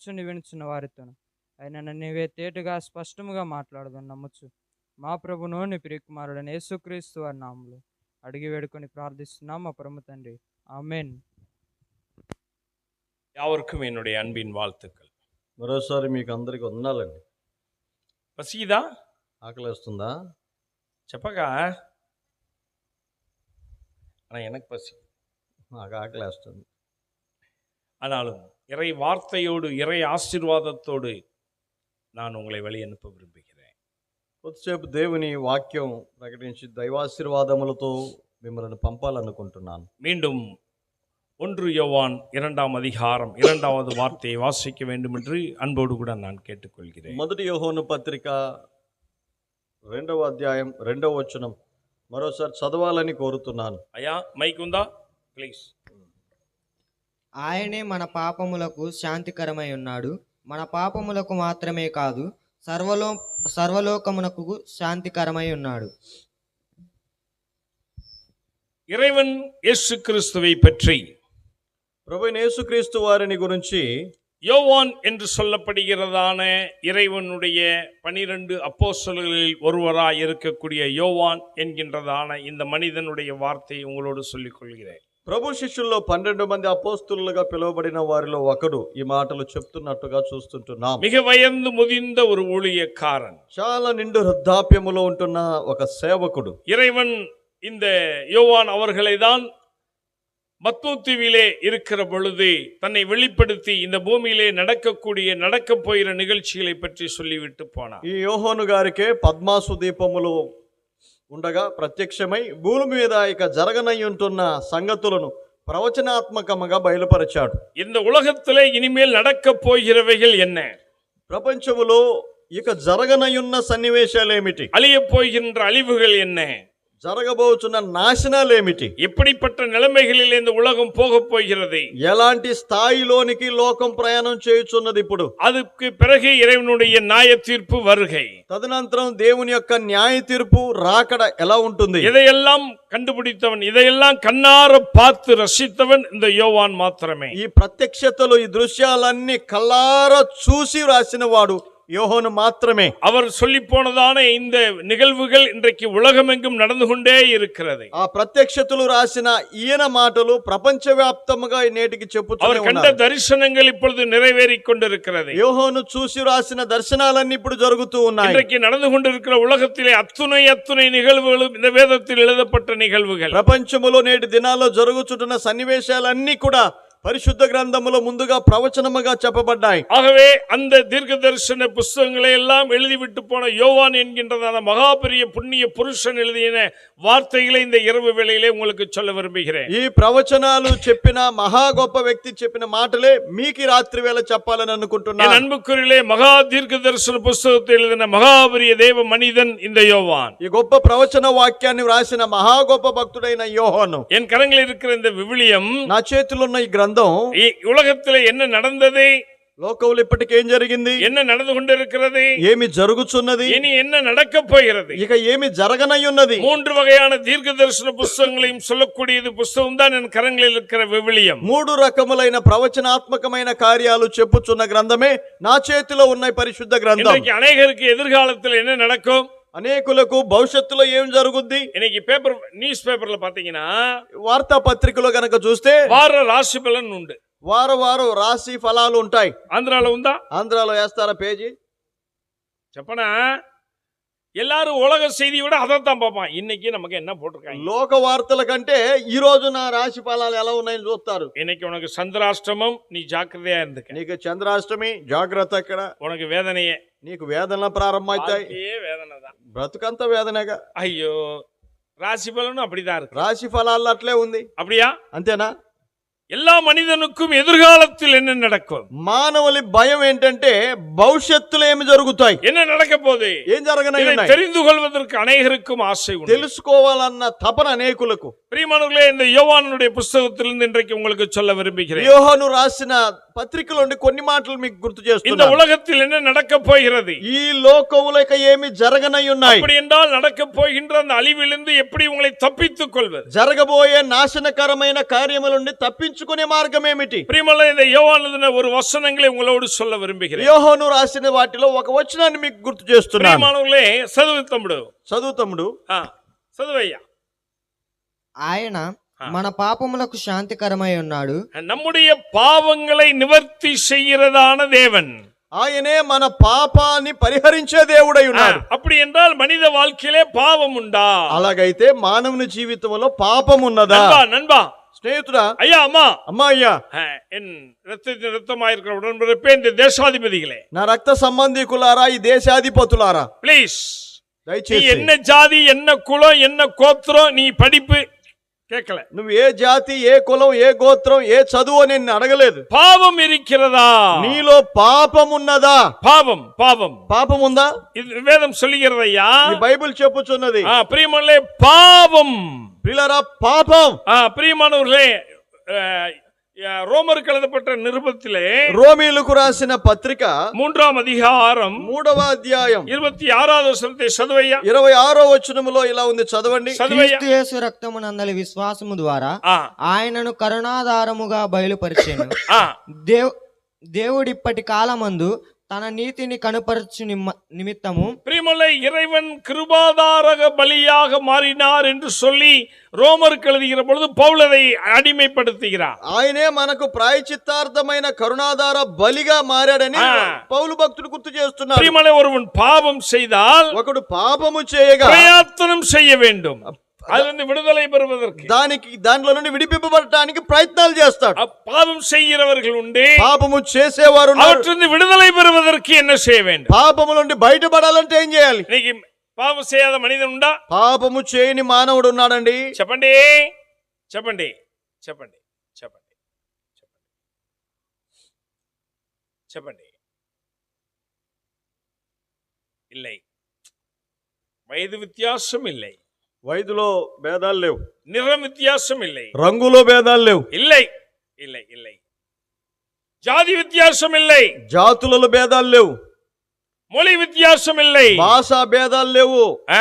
కూర్చుని వినుచున్న వారితో ఆయన నీవే తేటగా స్పష్టముగా మాట్లాడదని నమ్మచ్చు మా ప్రభును నీ ప్రియకుమారుడైన యేసుక్రీస్తు వారి నామములు అడిగి వేడుకొని ప్రార్థిస్తున్నాం మా పరమ తండ్రి ఆమెన్ யாவருக்கும் என்னுடைய அன்பின் வாழ்த்துக்கள் మరోసారి మీకు అందరికి వందనాలండి பசிதா ఆకలేస్తుందా చెప్పగా ஆனால் எனக்கு பசி నాకు ఆకలేస్తుంది ஆனாலும் இறை வார்த்தையோடு இறை ஆசீர்வாதத்தோடு நான் உங்களை வழி அனுப்ப விரும்புகிறேன் కొద్దిసేపు దేవుని వాక్యం ప్రకటించి దైవాశీర్వాదములతో మిమ్మల్ని పంపాలనుకుంటున్నాను மீண்டும் ஒன்று யோவான் இரண்டாம் அதிகாரம் இரண்டாவது வார்த்தையை வாசிக்க வேண்டும் என்று அன்போடு கூட நான் கேட்டுக்கொள்கிறேன் మొదటి యోహోను పత్రిక రెండవ అధ్యాయం రెండవ వచనం మరోసారి చదవాలని కోరుతున్నాను ஐயா மைக் உண்டா ப்ளீஸ் ఆయనే మన పాపములకు శాంతికరమై ఉన్నాడు మన పాపములకు మాత్రమే కాదు సర్వలో సర్వలోకమునకు శాంతికరమై ఉన్నాడు இறைவன் இயேசு கிறிஸ்துவை பற்றி ప్రభు యేసుక్రీస్తు వారిని గురించి யோவான் என்று சொல்லப்படுகிறதான இறைவனுடைய பனிரெண்டு அப்போஸ்தலர்களில் ஒருவராய் இருக்கக்கூடிய யோவான் என்கின்றதான இந்த மனிதனுடைய வார்த்தையை உங்களோடு சொல்லிக் கொள்கிறேன் ప్రభు శిష్యుల్లో పన్నెండు మంది అపోస్తులుగా పిలువబడిన వారిలో ఒకడు ఈ మాటలు చెప్తున్నట్టుగా చూస్తుంటున్నాం மிக வயந்து முதிர்ந்த ஒரு ஊழியக்காரன் చాలా నిండు వృద్ధాప్యములో ఉంటున్న ఒక సేవకుడు இறைவன் இந்த யோவான் அவர்களை தான் மத்தூத்தீவிலே இருக்கிற பொழுது தன்னை வெளிப்படுத்தி இந்த பூமியிலே நடக்கக்கூடிய நடக்கப் போகிற நிகழ்ச்சிகளை பற்றி சொல்லிவிட்டு போனார் ఈ యోహోను గారికే పద్మాసు దీపములు ఉండగా ప్రత్యక్షమై భూమి మీద ఇక జరగనై ఉంటున్న సంగతులను ప్రవచనాత్మకముగా బయలుపరిచాడు இந்த உலகத்திலே இனிமேல் நடக்கப் போகிறவைகள் என்ன ప్రపంచములో ఇక జరగనయున్న సన్నివేశాలేమిటి அழியப் போகின்ற அழிவுகள் என்ன జరగబోచున్న నాశనాలేమిటి எப்படிப்பட்ட நிலைமைகளில் இந்த உலகம் போகப் போகிறது ఎలాంటి స్థాయిలోనికి లోకం ప్రయాణం చేయుచున్నది ఇప్పుడు அதுக்கு பிறகு இறைவனுடைய நியாய தீர்ப்பு வருகை తదనంతరం దేవుని యొక్క న్యాయ తీర్పు రాకడ ఎలా ఉంటుంది இதையெல்லாம் கண்டுபிடித்தவன் இதையெல்லாம் கண்ணார பார்த்து ரசித்தவன் இந்த யோவான் மாத்திரமே ఈ ప్రత్యక్షతలు ఈ దృశ్యాలన్నీ కల్లారా చూసి రాసిన వాడు యోహోను మాత్రమే அவர் சொல்லி போனதான இந்த நிகழ்வுகள் இன்றைக்கு உலகமெங்கும் நடந்து கொண்டே இருக்கிறது ఆ ప్రత్యక్షతలు రాసిన ఈయన మాటలు ప్రపంచవ్యాప్తముగా నేటికి చెప్పుతూనే அவர் கண்ட ఉన్నారు தரிசனங்கள் இப்பொழுது நிறைவேறிக் கொண்டிருக்கிறது యోహోను చూసి రాసిన దర్శనాలన్నీ ఇప్పుడు జరుగుతూ ఉన్నాయి இன்றைக்கு நடந்து கொண்டிருக்கிற உலகத்திலே அத்துணை அத்துணை நிகழ்வுகளும் இந்த வேதத்தில் எழுதப்பட்ட நிகழ்வுகள் ప్రపంచములో నేటి దినాల్లో జరుగుచుంటున్న సన్నివేశాలన్నీ కూడా పరిశుద్ధ గ్రంథములో ముందుగా ప్రవచనముగా చెప్పబడ్డాయి ஆகவே அந்த தீர்க்க தரிசன புஸ்தகங்களை எல்லாம் எழுதிவிட்டு போன யோவான் என்கின்றதான மகாபெரிய புண்ணிய புருஷன் எழுதின வார்த்தைகளை இந்த இரவு வேளையிலே உங்களுக்கு சொல்ல விரும்புகிறேன் ఈ ప్రవచనాలు చెప్పిన మహా గొప్ప వ్యక్తి చెప్పిన మాటలే మీకు ఈ రాత్రి వేళ చెప్పాలని என் అనుకుంటున్నాను அன்புக்குரிலே மகா தீர்க்க தரிசன புஸ்தகத்தை எழுதின மகாபெரிய தேவ மனிதன் இந்த யோவான் ఈ గొప్ప ప్రవచన వాక్యాన్ని వ్రాసిన మహా గొప్ప భక్తుడైన యోహోను என் கரங்களில் இருக்கிற இந்த விவிலியம் నా చేతిలో ఉన్న ఈ గ్రంథం இ- உலகத்திலே என்ன நடந்தது లోకంలో ఇప్పటికి ఏం జరిగింది என்ன நடந்து கொண்டிருக்கிறது ఏమి జరుగుచున్నది இனி என்ன நடக்கப் போகிறது ఇక ఏమి జరగనై ఉన్నది மூன்று வகையான தீர்க்க தரிசன புஸ்தகங்களையும் சொல்லக்கூடியது புஸ்தகம் தான் என் கரங்களில் இருக்கிற விவிலியம் మూడు రకములైన ప్రవచనాత్మకమైన కార్యాలు చెప్పుచున్న గ్రంథమే నా చేతిలో ఉన్న ఈ పరిశుద్ధ గ్రంథం இன்றைக்கு அநேகருக்கு எதிர்காலத்தில் என்ன நடக்கும் అనేకులకు భవిష్యత్తులో ఏం జరుగుద్ది இன்னைக்கு பேப்பர் நியூஸ் பேப்பர்ல பாத்தீங்கன்னா వార్తా పత్రికలో గనక చూస్తే வார ராசி பலன் உண்டு వారం వారం రాశి ఫలాలు ఉంటాయి ஆந்திரால உண்டா ఆంధ్రాలో వేస్తారా పేజీ చెప్పనా எல்லாரும் உலக செய்தியை விட அதைத்தான் பார்ப்பான் இன்னைக்கு நமக்கு என்ன போட்டிருக்காங்க లోక వార్తల కంటే ఈ రోజు నా రాశి ఫలాలు ఎలా ఉన్నాయని చూస్తారు இன்னைக்கு உனக்கு சந்திராஷ்டமம் நீ ஜாக்கிரதையா இருந்துக்க నీకు చంద్రాష్టమి జాగ్రత్త ఎక్కడ உனக்கு வேதனையே నీకు వేదన ప్రారంభమవుతాయి வாழ்க்கையே வேதனை தான் బ్రతుకంత వేదనగా ஐயோ ராசி பலனும் அப்படிதான் இருக்கு రాశి ఫలాల్లో అట్లే ఉంది அப்படியா అంతేనా எல்லா மனிதனுக்கும் எதிர்காலத்தில் என்ன நடக்கும் మానవులి భయం ఏంటంటే భవిష్యత్తులో ఏమి జరుగుతాయి என்ன நடக்க போகுது ఏం జరగనై இதை ఉన్నాయి தெரிந்து கொள்வதற்கு அநேகருக்கும் ஆசை உண்டு తెలుసుకోవాలన్న తపన అనేకులకు பிரியமானவர்களே இந்த யோவானுடைய புஸ்தகத்திலிருந்து இன்றைக்கு உங்களுக்கு சொல்ல விரும்புகிறேன் యోహను రాసిన పత్రికలోని కొన్ని మాటలు మీకు గుర్తు இந்த చేస్తున్నాను உலகத்தில் என்ன நடக்க போகிறது ఈ లోకములక ఏమి జరగనై ఉన్నాయి அப்படி என்றால் நடக்க போகின்ற அந்த அழிவிலிருந்து எப்படி உங்களை தப்பித்துக் கொள்வது జరగబోయే నాశనకరమైన కార్యముల నుండి తప్పించుకునే మార్గం ఏమిటి பிரியமல்ல இந்த யோவானதுன ஒரு வசனங்களை உங்களோடு சொல்ல விரும்புகிறேன் యోహోను రాసిన వాటిలో ఒక వచనాన్ని మీకు గుర్తు చేస్తున్నాను பிரியமானவர்களே சதுவு தம்முடு చదువు తమ్ముడు ఆ, చదువయ్యా ఆయన ఆ. మన పాపములకు శాంతికరమై ఉన్నాడు நம்முடைய பாவங்களை நிவர்த்தி செய்கிறதான தேவன் ఆయనే మన పాపాన్ని పరిహరించే దేవుడై ஆ, ఉన్నాడు அப்படி என்றால் மனித வாழ்க்கையிலே பாவம் உண்டா అలాగైతే మానవుని జీవితంలో పాపం ఉన్నదా நண்பா நண்பா స్నేహితుడా ஐயா அம்மா అమ్మా అయ్యా ஆ, என் ரத்தத்தின் ரத்தமாயிருக்கிற உடன்பிறப்பே இந்த தேசாதிபதிகளே నా రక్త సంబంధికులారా ఈ దేశాధిపతులారా ப்ளீஸ் நீ దయచేసి என்ன ஜாதி என்ன குலம் என்ன கோத்திரம் நீ படிப்பு கேட்கல నువ్వు ఏ జాతి ఏ కులం ఏ గోత్రం ఏ చదువు అని నిన్ను అడగలేదు பாவம் இருக்கிறதா నీలో పాపం ఉన్నదా பாவம் பாவம் పాపం ఉందా இது வேதம் சொல்லுகிறதையா ఈ బైబిల్ చెప్పుచున్నది ஆ, பிரியமானவர்களே பாவம் పిల్లరా పాపం ஆ, பிரியமானவர்களே அஹ், அஹ், రోమరు எழுதப்பட்ட నిరుపతిలే రోమీలకు రాసిన పత్రిక మూడవ అధికారం మూడవ అధ్యాయం. ఇరవై ఆరో వచనத்தை చదవయ్యా. ఇరవై ఆరో వచనములో ఇలా ఉంది చదవండి. క్రీస్తు రక్తము రక్తమునందలి విశ్వాసము ద్వారా ఆయనను కరుణాధారముగా బయలుపరిచాను. దేవు దేవుడిప్పటి కాలమందు తన నీతిని కనుపరచు నిమ్మ- నిమిత్తము பிரியமுள்ள இறைவன் கிருபாதாரக பலியாக மாறினார் என்று சொல்லி ரோமருக்கு எழுதுகிற பொழுது பவுலதை அடிமைப்படுத்துகிறார் ఆయనే మనకు ప్రాయచిత్తార్థమైన కరుణాధార బలిగా మారాడని ఆ. పౌలు భక్తుడు గుర్తు చేస్తున్నాడు பிரியமலை ஒருவன் பாவம் செய்தால் ఒకడు పాపము చేయగా பிரயாத்தனம் செய்ய வேண்டும் அதிலிருந்து விடுதலை பெறுவதற்கு దానికి దానిలో నుండి విడిపింపబడటానికి ప్రయత్నాలు చేస్తాడు அப் பாவம் செய்கிறவர்கள் உண்டு పాపము చేసేవారు ఉన్నారు. அவற்றிலிருந்து விடுதலை பெறுவதற்கு என்ன செய்ய வேண்டும் పాపము నుండి బయటపడాలంటే ఏం చేయాలి இன்னைக்கு பாவம் செய்யாத மனிதன் உண்டா పాపము చేయని మానవుడు ఉన్నాడండి చెప్పండి చెప్పండి చెప్పండి చెప్పండి చెప్పండి చెప్పండి இல்லை வயது வித்தியாசம் இல்லை వయదులో భేదాలు లేవు நிறம் வித்தியாசம் இல்லை రంగులో భేదాలు లేవు இல்லை இல்லை இல்லை ஜாதி வித்தியாசம் இல்லை జాతులలో భేదాలు లేవు மொழி வித்தியாசம் இல்லை భాషా భేదాలు లేవు ஆ?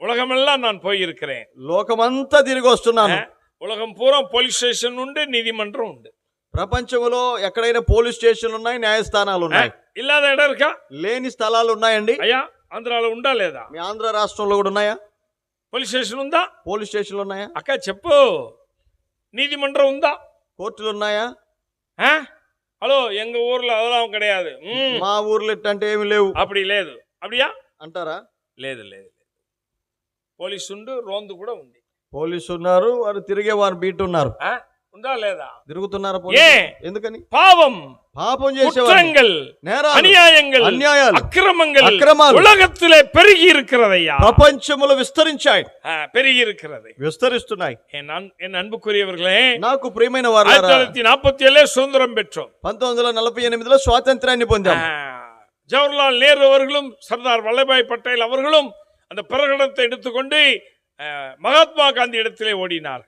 உலகமெல்லாம் நான் போயிருக்கிறேன் లోకమంతా తిరిగి వస్తున్నాను ஆ? உலகம் பூரா போலீஸ் ஸ்டேஷன் உண்டு நீதிமன்றம் உண்டு ప్రపంచంలో ఎక్కడైనా పోలీస్ స్టేషన్లు ఉన్నాయి న్యాయస్థానాలు ஆ? ఉన్నాయి இல்லாத இடம் இருக்கா లేని స్థలాలు ఉన్నాయండి అయ్యా ఆంధ్రాలో ఉందా లేదా మీ ఆంధ్ర రాష్ట్రంలో కూడా ఉన్నాయా పోలీస్ స్టేషన్ ఉందా? పోలీస్ స్టేషన్లు ఉన్నాయా? అక్క చెప్పు. నీది మండలం ఉందా? కోర్టులు ఉన్నాయా? హలో ఎంగ ఊర్లో అవలాం కడయాదు. మా ఊర్లో ఇట్టంటే ఏమి లేవు. అప్పుడు లేదు. అప్పుడియా? అంటారా? లేదు లేదు లేదు. పోలీసు ఉండు రోందు కూడా ఉంది. పోలీసు ఉన్నారు వారు తిరిగే వారు బీట్ ఉన్నారు ఆ? ఉందా లేదా తిరుగుతున్నారా ఏ పోలీసు? ఎందుకని பாவம் పాపం చేసేవారు குற்றங்கள் నేరాలు அநியாயங்கள் అన్యాయాలు அக்கிரமங்கள் అక్రమాలు. உலகத்திலே பெருகி இருக்கிறதையா ప్రపంచములు విస్తరించాయి பெருகி இருக்கிறது విస్తరిస్తున్నాయి என் அன்- என் அன்புக்குரியவர்களே నాకు ప్రియమైన ஆயிரத்தி వారు தொள்ளாயிரத்தி நாற்பத்தி ஏழு சுதந்திரம் பெற்றோம் పంతొమ్మిది వందల నలభై ఎనిమిదిలో స్వాతంత్రాన్ని పొందాం ஆ, ஜவஹர்லால் நேரு அவர்களும் சர்தார் வல்லபாய் பட்டேல் அவர்களும் அந்த பிரகடனத்தை எடுத்துக்கொண்டு మహాత్మా గాంధీ ఇడతలే ఓడినారు.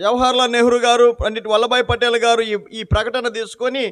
జవహర్లాల్ నెహ్రూ గారు పండిట్ వల్లభాయ్ పటేల్ గారు ఈ ప్రకటన తీసుకొని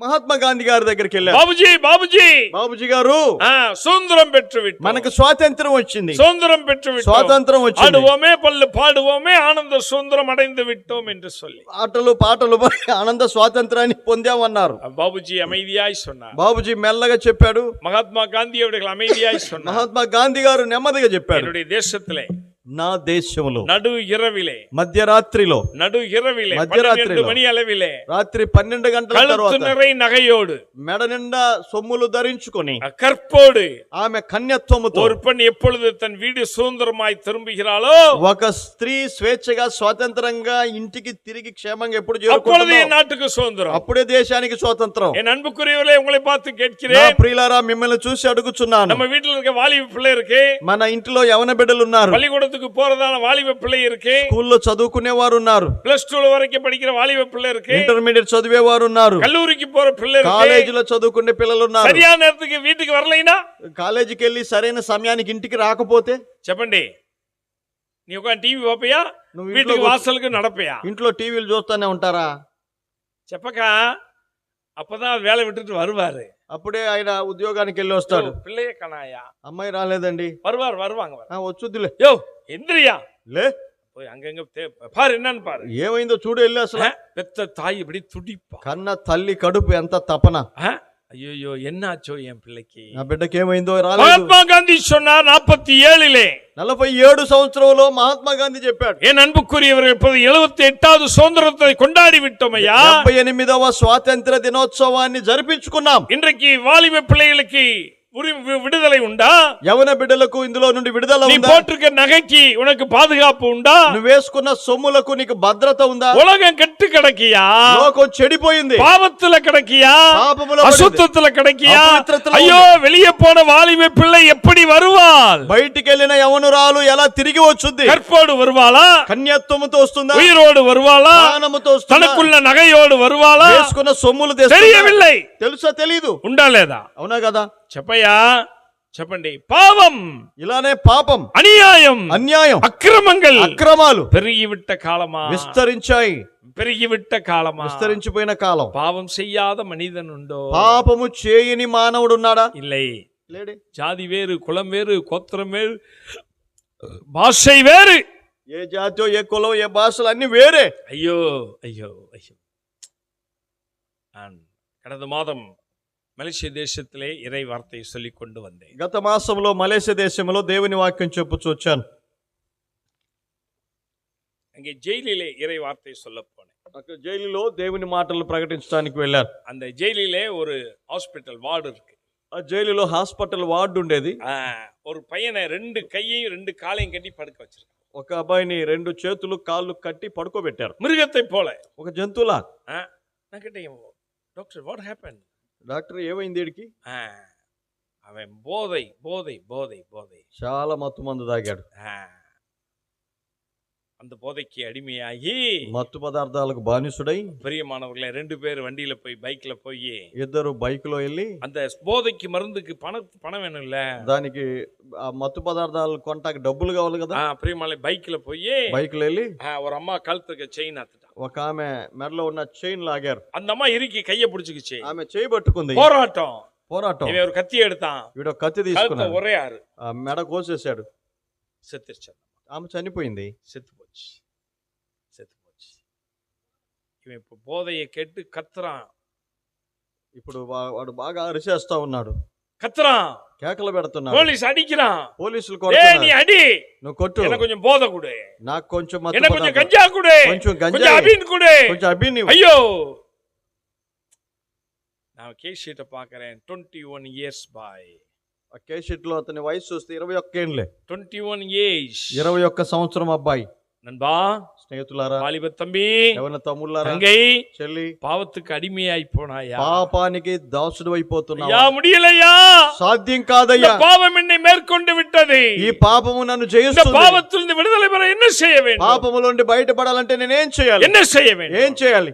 మహాత్మా గాంధీ గారి దగ్గరికి వెళ్ళారు பாபுஜி பாபுஜி బాబుజీ గారు ஆ, சுதந்திரம் பெற்று விட்டோம் మనకు స్వాతంత్రం వచ్చింది சுதந்திரம் பெற்று விட்டோம் స్వాతంత్రం వచ్చింది ஆடுவோமே பல்லு பாடுவோமே ஆனந்த சுதந்திரம் அடைந்து விட்டோம் என்று சொல்லி ఆటలు పాటలు పాడి ఆనంద స్వాతంత్రాన్ని పొందామన్నారు பாபுஜி அமைதியாய் சொன்னார் బాబుజీ మెల్లగా చెప్పాడు மகாத்மா காந்தி அவர்கள் அமைதியாய் சொன்னார் మహాత్మా గాంధీ గారు నెమ్మదిగా చెప్పాడు என்னுடைய தேசத்திலே నా దేశంలో நடு இரவிலே మధ్యరాత్రిలో நடு இரவிலே மத்தியராத்திரில. பன்னிரண்டு மணி அளவிலே రాత్రి పన్నెండు గంటల கழுத்து తర్వాత நிறை நகையோடு మెడ నిండా సొమ్ములు ధరించుకొని கற்போடு ఆమె కన్యత్వముతో ஒரு பெண் எப்பொழுது தன் வீடு சுதந்திரமாய் திரும்புகிறாளோ ఒక స్త్రీ స్వేచ్ఛగా స్వాతంత్రంగా ఇంటికి తిరిగి క్షేమంగా ఎప్పుడు அப்பொழுது చేరుకుంటుందో என் நாட்டுக்கு சுதந்திரம் అప్పుడే దేశానికి స్వాతంత్రం என் அன்புக்குரியவர்களே உங்களை பார்த்து నా கேட்கிறேன் ప్రియులారా మిమ్మల్ని చూసి అడుగుచున్నాను நம்ம வீட்டுல இருக்க வாலிப பிள்ளை இருக்கு మన ఇంటిలో యవన బిడ్డలు ఉన్నారు பள்ளிக்கூடத்துக்கு போறதான வாலிப பிள்ளை இருக்கு స్కూల్లో చదువుకునే వారు ఉన్నారు பிளஸ் டூ வரைக்கும் படிக்கிற வாலிப பிள்ளை இருக்கு ఇంటర్మీడియట్ చదివే వారు ఉన్నారు கல்லூரிக்கு போற பிள்ளை இருக்கு కాలేజీలో చదువుకునే పిల్లలు ఉన్నారు சரியான நேரத்துக்கு வீட்டுக்கு வரலைன்னா కాలేజీకి వెళ్ళి సరైన సమయానికి ఇంటికి రాకపోతే చెప్పండి నీ ఒక టీవీ పాపయా నువ్వు ఇంట్లో వీటికి కూర్చో- వాసలకు నడపయా ఇంట్లో టీవీలు చూస్తూనే ఉంటారా చెప్పక அப்பதான் வேலை விட்டுட்டு வருவாரு అప్పుడే ఆయన ఉద్యోగానికి వెళ్ళి వస్తాడు யோ, பிள்ளைய கணாயா అమ్మాయి రాలేదండి வருவார் வருவாங்க வர. ఆ, వచ్చుద్దిలే யோ எந்திரியா లే போய் அங்கங்க தே- பாரு என்னன்னு பாரு ఏమైందో చూడు వెళ్ళి అసలు ஆ? பெத்த தாய் இப்படி துடிப்பா కన్న తల్లి కడుపు ఎంత తపన ஐயோ என்னாச்சோ என் பிள்ளைக்கு నా బిడ్డకి ఏమైందో రాలేదు மகாத்மா காந்தி சொன்னார் நாற்பத்தி ஏழிலே నలభై ఏడు సంవత్సరంలో మహాత్మా గాంధీ చెప్పాడు என் அன்புக்குரியவர்கள் இப்போது எழுபத்தி எட்டாவது சுதந்திரத்தை கொண்டாடி விட்டோம் ஐயா డెబ్బై ఎనిమిదవ స్వాతంత్ర దినోత్సవాన్ని జరిపించుకున్నాం இன்றைக்கு வாலிப பிள்ளைகளுக்கு உரி- வி- விடுதலை உண்டா యవన బిడ్డలకు ఇందులో నుండి విడుదల நீ ఉందా போட்டிருக்க நகைக்கு உனக்கு பாதுகாப்பு உண்டா నువ్వు వేసుకున్న సొమ్ములకు నీకు భద్రత ఉందా உலகம் கெட்டு கிடக்கியா లోకం చెడిపోయింది பாவத்துல கிடக்கியா పాపములో పడింది. அசுத்தத்துல கிடக்கியா అపవిత్రతలో ஐயோ வெளியே போன வாலிப பிள்ளை எப்படி வருவாள் బయటికి వెళ్ళిన యవనురాలు ఎలా తిరిగి వచ్చుద్ది கற்போடு வருவாளா కన్యత్వముతో వస్తుందా உயிரோடு வருவாளா ప్రాణముతో వస్తుందా தனக்குள்ள நகையோடு வருவாளா వేసుకున్న సొమ్ములు తెస్తుందా? தெரியவில்லை తెలుసా తెలీదు ఉండా లేదా అవునా కదా చెప్పయ్యా చెప్పండి పావం ఇలానే పాపం அநியாயம் అన్యాయం அக்கிரமங்கள் అక్రమాలు பெருகிவிட்ட காலமா విస్తరించాయి பெருகிவிட்ட காலமா విస్తరించిపోయిన కాలం பாவம் செய்யாத மனிதன் உண்டோ పాపము చేయని మానవుడు ఉన్నాడా இல்லை లేడే ஜாதி வேறு குலம் வேறு கோத்திரம் வேறு பாஷை வேறு ఏ జాతియో ఏ కులం ఏ భాషలు అన్ని వేరే ஐயோ ஐயோ ஐயோ நான் கடந்த மாதம் மலேசிய தேசத்திலே இறை வார்த்தையை சொல்லிக் கொண்டு வந்தேன் గత మాసంలో మలేషియా దేశంలో దేవుని వాక్యం చెప్పుచూ వచ్చాను அங்கே ஜெயிலிலே இறை வார்த்தை சொல்ல போனேன் అక్కడ జైలులో దేవుని మాటలు ప్రకటించడానికి వెళ్ళారు அந்த ஜெயிலிலே ஒரு ஹாஸ்பிட்டல் வார்டு இருக்கு ఆ జైలులో హాస్పిటల్ వార్డు ఉండేది ஆ, ஒரு பையனை ரெண்டு கையையும் ரெண்டு காலையும் கட்டி படுக்க வச்சிருக்கான் ఒక అబ్బాయిని రెండు చేతులు కాళ్ళు కట్టి పడుకోబెట్టారు மிருகத்தை போல ఒక జంతువులా ஆ, நான் கேட்டேன் டாக்டர் வாட் ஹேப்பன் డాక్టర్ ఏమైంది వీడికి அவன் போதை போதை போதை போதை చాలా మత్తు మందు తాగాడు ஆ, அந்த போதைக்கு அடிமையாகி మత్తు పదార్థాలకు బానిసుడై பிரியமானவர்களே ரெண்டு பேர் வண்டியில போய் பைக்ல போய் ఇద్దరు బైక్ లో వెళ్ళి அந்த போதைக்கு மருந்துக்கு பணம் பணம் வேணும்ல దానికి ఆ మత్తు పదార్థాలు కొంటాకి డబ్బులు కావాలి కదా ஆ, பிரியமான பைக்ல போய் బైక్ లో వెళ్ళి ஆ, ஒரு அம்மா கழுத்துக்கு செயின் அத்துட்டான் ఒక ఆమె మెడలో ఉన్న చైన్ లాగారు அந்த அம்மா இறுக்கி கைய பிடிச்சுக்கிச்சு ఆమె చేయి పట్టుకుంది போராட்டம் పోరాటం இவன் ஒரு கத்தி எடுத்தான் వీడు ఒక కత్తి கழுத்தை తీసుకున్నాడు ஒரே ஆறு ఆ మెడ కోసేశాడు செத்துருச்சு ఆమె చనిపోయింది செத்து போச்சு செத்து போச்சு இவன் இப்ப போதையை கேட்டு கத்துறான் ఇప్పుడు వా- వాడు బాగా అరిచేస్తా ఉన్నాడు கத்துறான் కేకలు పెడుతున్నాడు போலீஸ் அடிக்கிறான் పోలీసులు டேய் நீ కొడుతున్నారు அடி నువ్వు కొట్టు எனக்கு கொஞ்சம் போதை கொடு నాకు కొంచెం మత్తు எனக்கு கொஞ்சம் పదార్థం. கஞ்சா கொடு కొంచెం கொஞ்சம் గంజాయి அபின் கொடு కొంచెం అభిని ஐயோ நான் கேஸ் ஷீட்டை பார்க்கறேன் twenty one years boy case sheet లో అతని వయసు చూస్తే ఇరవై ఒక్క ఏండ్లే டுவெண்ட்டி ஒன் ஏஜ் ఇరవై ఒక్క సంవత్సరం అబ్బాయి நண்பா స్నేహితులారా வாலிப தம்பி ఎవరి తమ్ముళ్ళారా தங்கை చెల్లి பாவத்துக்கு அடிமையாய் போனாயா పాపానికి దాసుడు ஐயா అయిపోతున్నావా முடியலையா సాధ్యం இந்த కాదయ్యా பாவம் என்னை மேற்கொண்டு விட்டது ఈ పాపము నన్ను இந்த జయిస్తుంది பாவத்திலிருந்து விடுதலை பெற என்ன செய்ய வேண்டும் పాపము నుండి బయటపడాలంటే నేనేం చేయాలి என்ன செய்ய ఏం வேண்டும் చేయాలి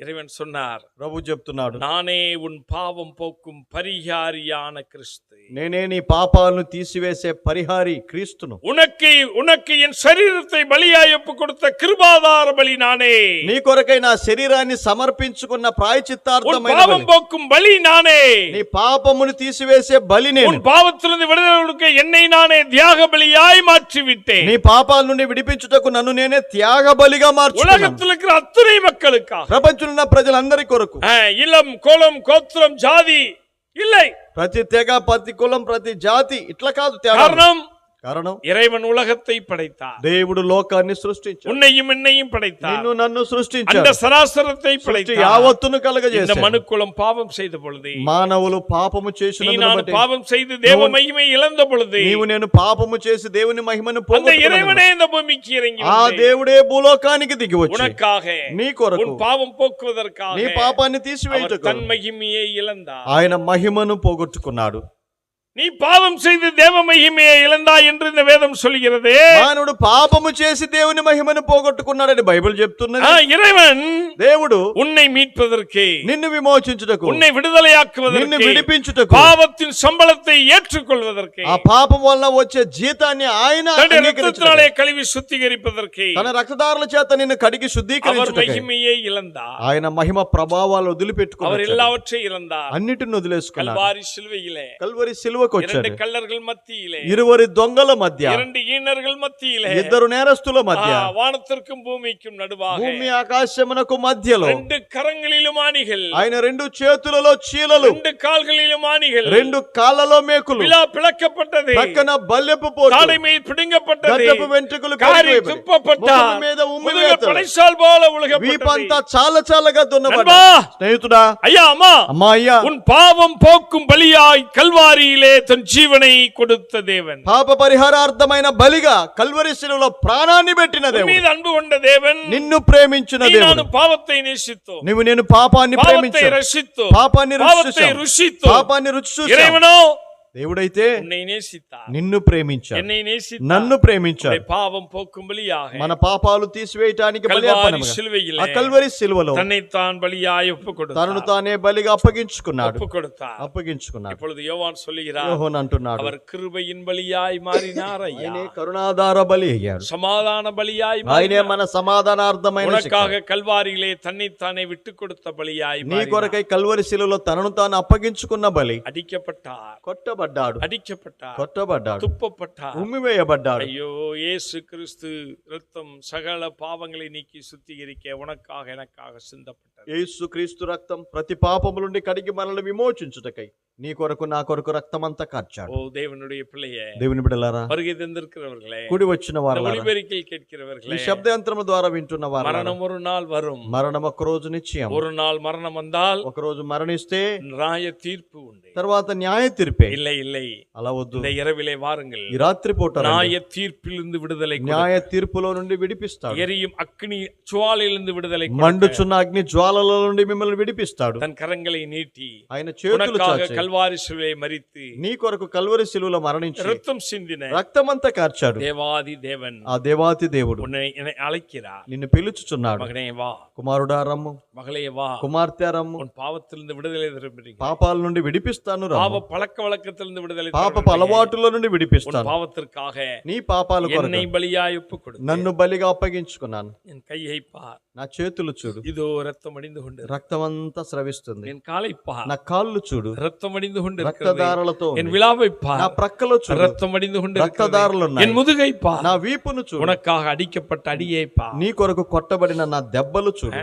இறைவன் சொன்னார் ప్రభు చెప్తున్నాడు நானே உன் பாவம் போக்கும் பரிகாரியான கிறிஸ்து నేనే నీ పాపాలను తీసివేసే పరిహారి క్రీస్తును உனக்கு உனக்கு என் சரீரத்தை பலியாய் ஒப்பு கொடுத்த கிருபாதார பலி நானே నీ కొరకై నా శరీరాన్ని సమర్పించుకున్న உன் ప్రాయచిత్తార్థమైన பாவம் బలి. போக்கும் பலி நானே నీ పాపమును తీసివేసే బలి నేను உன் பாவத்திலிருந்து விடுதலை கொடுக்க என்னை நானே தியாக பலியாய் மாற்றி விட்டேன் నీ పాపాల నుండి విడిపించుటకు నన్ను నేనే త్యాగ బలిగా మార్చుకున్నాను உலகத்தில் இருக்கிற அத்தனை மக்களுக்காக ప్రపంచంలో ఉన్న ప్రజలందరి కొరకు. ఇలం కులం కోత్రం జాతి ఇల్లై. ప్రతి తెగ ప్రతి కులం ప్రతి జాతి ఇట్లా కాదు కారణం காரணம் இறைவன் உலகத்தை படைத்தார். தேவுடு லோகாన్ని సృష్టించాడు ఉన్నయం ఎన్నయం పడైతాడు నిన్ను నన్ను యావత్తును மனுக்குலம் పాపం செய்த பொழுது మానవులు పాపము చేసినందున బట్టి పాపం செய்து தேவ மகிமை இழந்த பொழுது నీవు నేను పాపము చేసి దేవుని మహిమను இறைவனே இந்த பூமிக்கு இறங்கி ఆ దేవుడే భూలోకానికి దిగి వచ్చి ఉనకాగ నీ కొరకు ఉన్ పాపం పోక్కువదర్కాగ నీ పాపాన్ని తీసివేయుటకు తన మహిమయే ఇలందా ఆయన మహిమను పోగొట్టుకున్నాడు நீ பாவம் செய்து தேவ மகிமையை இழந்தாய் என்று இந்த வேதம் சொல்கிறது మానవుడు పాపము చేసి దేవుని మహిమను పోగొట్టుకున్నాడని బైబిల్ చెప్తున్నది ஆ, இறைவன் దేవుడు உன்னை மீட்பதற்கு నిన్ను విమోచించుటకు உன்னை నిన్ను விடுதலையாக்குவதற்கு విడిపించుటకు பாவத்தின் சம்பளத்தை ஏற்றுக்கொள்வதற்கு ఆ పాపం వల్ల వచ్చే జీతాన్ని ఆయన தன்னுடைய అంగీకరించుటకు, ரத்தத்தினாலே கழுவி சுத்திகரிப்பதற்கு తన రక్తదారుల చేత నిన్ను కడిగి அவர் శుద్ధీకరించుటకు மகிமையை இழந்தார் ఆయన మహిమ ప్రభావాలు அவர் వదిలిపెట్టుకున్నారు எல்லாவற்றையும் இழந்தார் అన్నిటిని వదిలేసుకున్నారు கல்வாரி சிலுவையிலே కల్వరి సిలువకు இரண்டு వచ్చాడు கள்ளர்கள் மத்தியிலே ఇరువురి దొంగల మధ్య இரண்டு ஈனர்கள் மத்தியிலே ఇద్దరు నేరస్తుల మధ్య ஆ, வானத்திற்கும் பூமிக்கும் நடுவாக భూమి ఆకాశమునకు మధ్యలో ரெண்டு கரங்களிலும் ஆணிகள் ఆయన రెండు చేతులలో చీలలు ரெண்டு கால்களிலும் ஆணிகள் రెండు కాళ్ళలో మేకులు விழா பிளக்கப்பட்டது పక్కన బల్లెపు పోటు தாடைமை பிடுங்கப்பட்டது గడ్డపు వెంట్రుకలు காரி కరిగిపోయి, துப்பப்பட்டார் ముఖం మీద ఉమ్మి முதுகு వేతలు. படைசால் போல உலகப்பட்டது వీపంతా చాలా చాలాగా దున్నపడ్డా நண்பா స్నేహితుడా ஐயா அம்மா అమ్మా అయ్యా உன் பாவம் போக்கும் பலியாய் கல்வாரியிலே தன் ஜீவனை கொடுத்த தேவன் పాప పరిహారార్థమైన బలిగా కల్వరి శిలువలో ప్రాణాన్ని పెట్టిన உன் దేవుడు மீது அன்பு கொண்ட தேவன் నిన్ను ప్రేమించిన நீ దేవుడు நானும் பாவத்தை நேசித்தோம் నువ్వు నేను పాపాన్ని பாவத்தை ప్రేమించావు ரசித்தோம் పాపాన్ని రుచి பாவத்தை చూశావు. ருசித்தோம் పాపాన్ని రుచి చూశావు. இறைவனோ దేవుడైతే உன்னை நேசித்தார் నిన్ను ప్రేమించాడు என்னை நேசித்தார் నన్ను ప్రేమించాడు உன்னுடைய பாவம் போக்கும் பலியாக మన పాపాలు తీసివేయటానికి బలి கல்வாரி అర్పణముగా. ఆ சிலுவையிலே కల్వరి సిలువలో தன்னைத்தான் பலியாய் ஒப்பு తనను கொடுத்தார் తానే బలిగా అప్పగించుకున్నాడు ஒப்பு கொடுத்தார் అప్పగించుకున్నాడు இப்பொழுது யோவான் சொல்லுகிறார் యోహోన్ అంటున్నాడు அவர் கிருபையின் பலியாய் மாறினார் ஐயா ఆయనే కరుణాధార బలి అయ్యాడు சமாதான பலியாய் ఆయనే மாறினார். మన సమాధానార్థమైన శిక్ష. உனக்காக கல்வாரியிலே தன்னைத்தானே விட்டு கொடுத்த பலியாய் నీ மாறினார். కొరకై కల్వరి శిలువలో తనను తాను అప్పగించుకున్న బలి அடிக்கப்பட்டார் కొట్టబడ్డాడు அடிக்கப்பட்டார் కొట్టబడ్డాడు துப்பப்பட்டார் ఉమ్మివేయబడ్డాడు ஐயோ இயேசு கிறிஸ்து ரத்தம் சகல பாவங்களை நீக்கி சுத்திகரிக்க உனக்காக எனக்காக சிந்தப்பட்டது యేసు క్రీస్తు రక్తం ప్రతి పాపము నుండి కడిగి మనల్ని విమోచించుటకై నీ కొరకు నా కొరకు రక్తం అంతా కార్చాడు ஓ தேவனுடைய பிள்ளையே దేవుని బిడలారా வருகை தந்திருக்கிறவர்களே కుడి వచ్చిన இந்த వారు ஒளிபெருக்கில் ఈ கேட்கிறவர்களே శబ్దయంత్రము ద్వారా వింటున్న వారు மரணம் ஒரு நாள் வரும் మరణం ఒక రోజు నిశ్చయం ஒரு நாள் மரணம் வந்தால் ఒక రోజు మరణిస్తే நியாய தீர்ப்பு உண்டு తర్వాత న్యాయ తీర్పే இல்லை இல்லை అలా వద్దు இந்த இரவிலே வாருங்கள் ఈ రాత్రి పూట రండి. நியாய தீர்ப்பிலிருந்து விடுதலை கொடு. న్యాయ తీర్పులో నుండి విడిపిస్తాడు எரியும் அக்னி சுவாலிலிருந்து விடுதலை கொடு. మండుచున్న అగ్ని జ్వాలల నుండి మిమ్మల్ని విడిపిస్తాడు தன் கரங்களை நீட்டி ఆయన చేతులు உனக்காக చాచి కల్వారి శిలువే మరిత్తి. నీ కొరకు కల్వరి శిలువలో మరణించి రక్తం సిందిన రక్తమంతా కార్చాడు. దేవాది దేవన్. ఆ దేవాది దేవుడు ఉన్னை నిన్ను పిలుచుచున్నాడు. మగనే వా. కుమారుడా రమ్ము. మగలే వా. కుమార్తె రమ్ము. ఉన్ నుండి విడుదల పాపాల నుండి విడిపిస్తాను పాప పలక వలకత్తులందు విడుదల పాప అలవాటుల నుండి విడిపిస్తాను. పాపత్తుకాக నీ పాపాల కొరకు ఎన్నై నన్ను బలిగా అప్పగించుకున్నాను. నేను కయ్యైపా నా చేతులు చూడు இதோ ரத்தம் அடிந்து கொண்டு రక్తం అంతా స్రవిస్తుంది என் காலை பார் నా కాళ్ళు చూడు ரத்தம் அடிந்து கொண்டு இருக்கிறது రక్తదారులతో என் ఉంది. விழாவை నా பார் ప్రక్కలో చూడు ரத்தம் அடிந்து கொண்டு இருக்கிறது. రక్తదారులు என் ఉన్నాయి முதுகை பார் నా వీపును చూడు உனக்காக அடிக்கப்பட்ட அடியை பார் నీ కొరకు కొట్టబడిన నా దెబ్బలు చూడు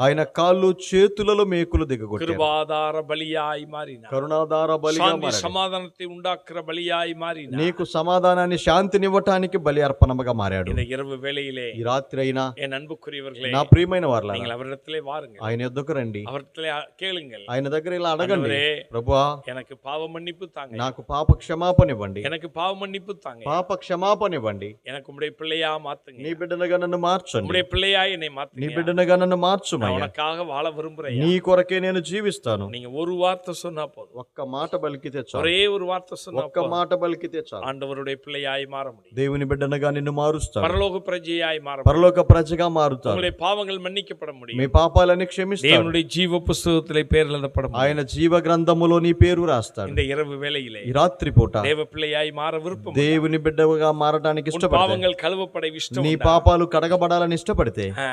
ఆయన కాళ్ళు చేతులలో మేకులు దిగగొట్టారు నీకు సమాధానాన్ని శాంతినివ్వటానికి బలి అర్పణగా మారాడు இரவு வேளையிலே ఈ రాత్రి అయినా என் నా ప్రియమైన వారులారా ఆయన ఎద్దుకు రండి. கேளுங்கள் ఆయన దగ్గర ఇలా అడగండి ప్రభు எனக்கு தாங்க నాకు పాప క్షమాపణ ఇవ్వండి எனக்கு பாவ పాప క్షమాపణ ఇవ్వండి எனக்கு உடைய பிள்ளையா నీ బిడ్డనగా నన్ను మార్చండి உடைய నీ బిడ్డనగా నన్ను நான் మార్చుమయ్యా உனக்காக வாழ விரும்புறேன் నీ కొరకే నేను జీవిస్తాను நீங்க ஒரு வார்த்தை சொன்னா போதும் ఒక్క మాట బలికితే చాలు ஒரே ஒரு வார்த்தை சொன்னா ఒక్క போதும் మాట బలికితే చాలు ஆண்டவருடைய பிள்ளையாய் மாற முடியும் దేవుని బిడ్డనగా నిన్ను మారుస్తాను பரலோக பிரஜையாய் மாற முடியும் పరలోక ప్రజగా మారుతాను உங்களுடைய பாவங்கள் மன்னிக்கப்பட మీ முடியும் పాపాలని క్షమిస్తాను தேவனுடைய ஜீவ புஸ்தகத்திலே பேர் எழுதப்பட முடியும் ఆయన జీవ గ్రంథములో నీ పేరు రాస్తాడు இந்த இரவு வேளையிலே ఈ రాత్రి పూట தேவ பிள்ளையாய் மாற விருப்பம் దేవుని బిడ్డగా మారడానికి உன் ఇష్టపడితే பாவங்கள் கழுவப்பட இஷ்டம் నీ உண்டா? పాపాలు కడగబడాలని ఇష్టపడితే ஆ,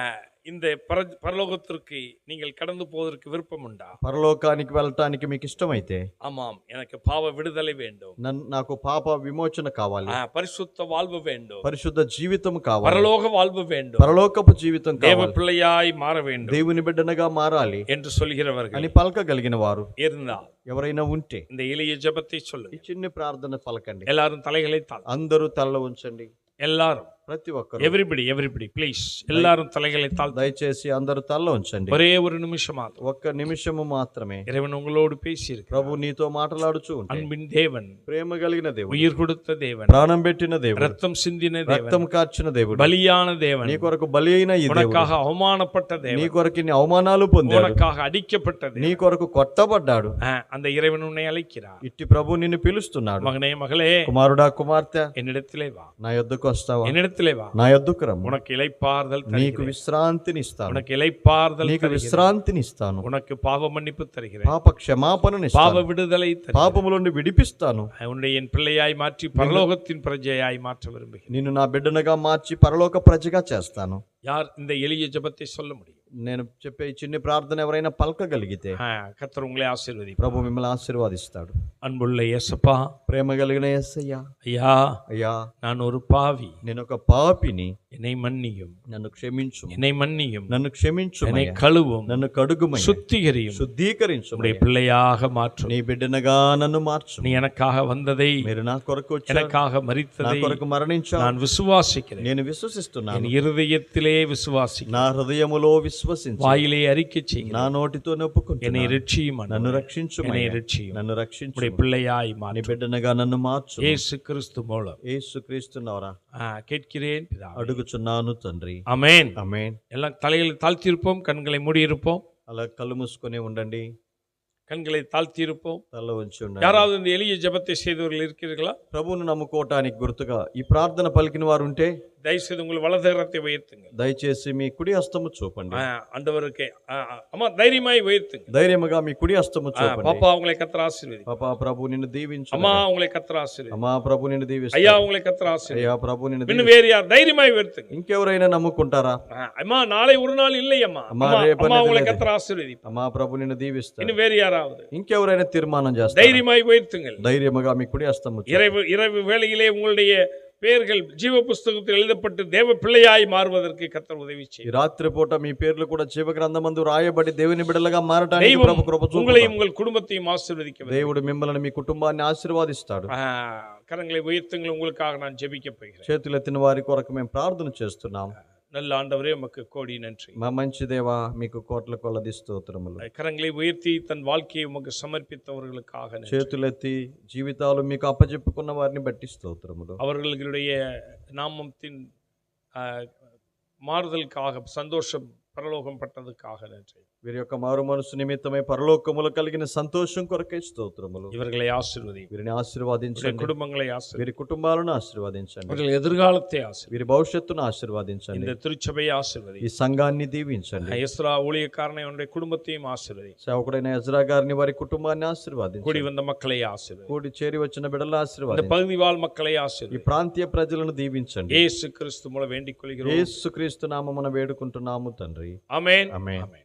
இந்த பர- பரலோகத்திற்கு நீங்கள் கடந்து போவதற்கு விருப்பம் உண்டா పరలోకానికి వెళ్ళటానికి మీకు ఇష్టమైతే ஆமாம் எனக்கு பாவ விடுதலை வேண்டும் నన్ను నాకు పాప విమోచన కావాలి ஆ, பரிசுத்த வாழ்வு வேண்டும் పరిశుద్ధ జీవితం కావాలి பரலோக வாழ்வு வேண்டும் పరలోకపు జీవితం தேவ కావాలి பிள்ளையாய் மாற வேண்டும் దేవుని బిడ్డనగా మారాలి என்று சொல்கிறவர்கள் అని పలకగలిగిన వారు இருந்தால் ఎవరైనా ఉంటే இந்த எளிய ஜெபத்தை ఈ சொல்லுங்க చిన్ని ప్రార్థన పలకండి எல்லாரும் தலைகளை தாழ் అందరూ తల్ల ఉంచండి எல்லாரும் ప్రతి ఒక్కరు எவ்ரிபடி எவ்ரிபடி ப்ளீஸ் எல்லாரும் தலைகளை தாழ்த்து దయచేసి అందరు తల్ల ఉంచండి ஒரே ஒரு நிமிஷம் ஆகும் ఒక్క నిమిషము మాత్రమే இறைவன் உங்களோடு பேசியிருக்கிறார் ప్రభు నీతో మాట్లాడుచూ ఉంటే அன்பின் தேவன் ప్రేమ కలిగిన దేవుడు உயிர் கொடுத்த தேவன் ప్రాణం పెట్టిన దేవుడు ரத்தம் சிந்தின தேவன் రక్తం కార్చిన దేవుడు பலியான தேவன் నీ కొరకు బలి అయిన ఈ దేవుడు உனக்காக அவமானப்பட்ட నీ தேவன் కొరకు ఇన్ని అవమానాలు పొందాడు உனக்காக அடிக்கப்பட்ட నీ தேவன் కొరకు కొట్టబడ్డాడు ஆ, அந்த இறைவன் உன்னை அழைக்கிறார் ఇట్టి ప్రభు నిన్ను పిలుస్తున్నాడు மகனே மகளே కుమారుడా కుమార్తె என்னிடத்திலே வா నా యొద్దకు వస్తావా என்னிடத்திலே வா నా యొద్దకు రమ్ము உனக்கு இலைப்பாறுதல் నీకు தருகிறேன் విశ్రాంతిని ఇస్తాను உனக்கு இலைப்பாறுதல் నీకు தருகிறேன் విశ్రాంతిని ఇస్తాను உனக்கு பாவ மன்னிப்பு தருகிறேன் పాప క్షమాపణని பாவ ఇస్తాను விடுதலை தருகிறேன் పాపము నుండి విడిపిస్తాను உன்னை என் பிள்ளையாய் மாற்றி பரலோகத்தின் பிரஜையாய் மாற்ற விரும்புகிறேன் నిన్ను నా బిడ్డనుగా మార్చి పరలోక ప్రజగా చేస్తాను யார் இந்த எளிய ஜெபத்தை சொல்ல முடியும் నేను చెప్పే చిన్న ప్రార్థన ఎవరైనా పలకగలిగితే కత్తర్ ఆశీర్వది ప్రభు మిమ్మల్ని ఆశీర్వాదిస్తాడు. అన్బుళ్ళ యేసప్ప. ప్రేమ కలిగిన ఎస్ అయ్యా అయ్యా నానొరు పావి. నేను ఒక పాపిని என்னை மன்னியும் నన్ను క్షమించు என்னை மன்னியும் నన్ను క్షమించు என்னை கழுவும் నన్ను కడుగుమయ్యా சுத்திகரியும் శుద్ధీకరించు உடைய பிள்ளையாக மாற்றும் నీ బిడ్డనగా నన్ను మార్చు நீ எனக்காக வந்ததை మీరు నా కొరకు వచ్చారు எனக்காக నా மறித்ததை కొరకు మరణించా நான் விசுவாசிக்கிறேன் నేను என் విశ్వసిస్తున్నాను இருதயத்திலே விசுவாசிக்கிறேன் నా హృదయములో విశ్వసించు வாயிலே அறிக்கை నా செய்கிறேன் నోటితో என்னை నొప్పుకుంటున్నాను ரட்சியும் నన్ను ஆண்டவரே. రక్షించు என்னை ரட்சியும் నన్ను రక్షించు உடைய பிள்ளையாய் నీ மாற்றும் బిడ్డనగా నన్ను మార్చు இயேசு கிறிஸ்து மூலம் యేసు క్రీస్తున్నవరా ஆ, கேட்கிறேன் பிதாவே. అడుగుచున్నాను తండ్రి அமேன் అమేన్ எல்லாம் தலைகளை தாழ்த்தியிருப்போம் கண்களை மூடியிருப்போம் అలా కళ్ళు మూసుకొని ఉండండి கண்களை தாழ்த்தியிருப்போம் తల ఉంచి ఉండండి யாராவது இந்த எளிய ஜெபத்தை செய்தவர்கள் இருக்கிறீர்களா ప్రభువును నమ్ముకోవటానికి గుర్తుగా ఈ ప్రార్థన పలికిన వారు ఉంటే தயவுசெய்து உங்கள் வலதுகரத்தை உயர்த்துங்க దయచేసి మీ కుడి హస్తము చూపండి ஆ, ஆண்டவருக்கு ஆ, ஆ, அம்மா தைரியமாய் உயர்த்துங்க ధైర్యముగా మీ కుడి హస్తము ஆ, చూపండి பாப்பா உங்களை கத்திர ஆசீர்வதி పాపా ప్రభు నిన్ను దీవించు அம்மா உங்களை கத்திர ஆசீர்வதி అమ్మా ప్రభు నిన్ను దీవిస్తా ஐயா உங்களை கத்திர ஆசீர்வதி అయ్యా ప్రభు నిన్ను இன்னும் దీవిస్తా. வேறு யார் தைரியமாய் உயர்த்துங்க ఇంకెవరైనా నమ్ముకుంటారా ஆ, அம்மா நாளை ஒரு நாள் இல்லை அம்மா அம்மா, அம்மா ரேப்பு அம்மா అనేది உங்களை లేదు. கத்திர ஆசீர்வதி అమ్మా ప్రభు నిన్ను దీవిస్తా இன்னும் வேறு யாராவது ఇంకెవరైనా తీర్మానం చేస్తారు தைரியமாய் உயர்த்துங்கள் ధైర్యముగా మీ కుడి హస్తము చూపండి. இரவு இரவு வேளையிலே உங்களுடைய பெயர்கள் ஜீவ புஸ்தகத்தில் எழுதப்பட்டு தேவ பிள்ளையாய் மாறுவதற்கு கர்த்தர் உதவி ఈ செய்யும் రాత్రి పూట మీ పేర్లు కూడా జీవ గ్రంథమందు రాయబడి దేవుని బిడ్డలుగా మారటానికి தெய்வம் ప్రభు కృప చూపుతాడు. உங்களையும் உங்கள் குடும்பத்தையும் ஆசீர்வதிக்க வேண்டும். దేవుడు మిమ్మల్ని మీ కుటుంబాన్ని ఆశీర్వాదిస్తాడు ஆ, கரங்களை உயர்த்துங்கள் உங்களுக்காக நான் ஜெபிக்க போகிறேன் చేతులెత్తిన వారి కొరకు మేము ప్రార్థన చేస్తున్నాం நல்ல ஆண்டவரே உமக்கு கோடி நன்றி మా మంచి దేవా మీకు కోట్ల కొలది స్తోత్రములు கரங்களை உயர்த்தி தன் வாழ்க்கையை உமக்கு சமர்ப்பித்தவர்களுக்காக நன்றி. చేతులెత్తి జీవితాలు మీకు అప్పచెప్పుకున్న వారిని బట్టి స్తోత్రములు அவர்களுடைய நாமத்தின் ஆ, மாறுதலுக்காக சந்தோஷம் பரலோகம் பட்டதுக்காக நன்றி వీరి యొక్క మారు మనసు నిమిత్తమై పరలోకములు కలిగిన సంతోషం కొరకై స్తోత్రములు இவர்களை ஆசீர்வதி వీరిని இவருடைய ఆశీర్వాదించండి குடும்பங்களை ஆசீர்வதி వీరి కుటుంబాలను ఆశీర్వాదించండి இவர்கள் எதிர்காலத்தை ஆசீர்வதி వీరి భవిష్యత్తును ఆశీర్వాదించండి இந்த திருச்சபையை ஆசீர்வதி ఈ సంఘాన్ని దీవించండి எஸ்ரா ஊழியக்காரனை அவனுடைய குடும்பத்தையும் ஆசீர்வதி సేవకుడైన ఎజ్రా గారిని వారి కుటుంబాన్ని கூடி ఆశీర్వాదించండి வந்த மக்களை ஆசீர்வதி కూడి చేరి వచ్చిన బిడ్డలను இந்த ఆశీర్వాదించండి பகுதி வாழ் மக்களை ఈ ஆசீர்வதி ప్రాంతీయ ప్రజలను దీవించండి இயேசு கிறிஸ்து மூலம் வேண்டிக் கொள்கிறோம் యేసుక్రీస్తు నామమున వేడుకుంటున్నాము తండ్రి ஆமென் ఆమేన్. ஆமென்.